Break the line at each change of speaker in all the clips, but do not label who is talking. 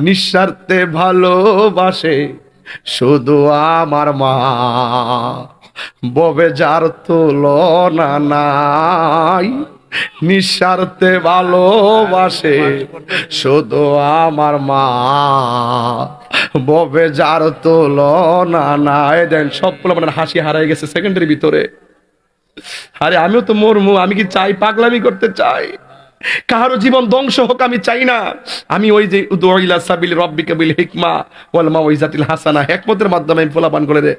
নিঃস্বার্থে ভালোবাসে শুধু আমার মা। ববে যার তুলনা নাই, নিঃস্বার্থে ভালোবাসে শুধু আমার মা। ববে যার তুলনা নাই। দেন সব মানে হাসি হারাই গেছে সেকেন্ডের ভিতরে। আরে আমিও তো মরমু, আমি কি চাই পাগলামি করতে চাই? কারও জীবন ধ্বংস হোক, আমি চাই না। আমি ওই যে উদুইলা সাবিল রব্বিকা বিল হিকমা ওয়াল মাউইজাতিল হাসানা। একমতের মাধ্যমে আমি ফলাপান করে দে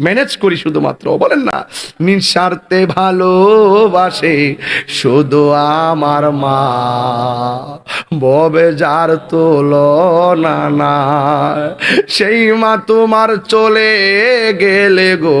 ম্যানেজ করি শুধুমাত্র। বলেন না নিঃস্বার্থে ভালোবাসে শুধু আমার মা। ববে যার তুলনা না সেই মা তোমার চলে গেলে গো।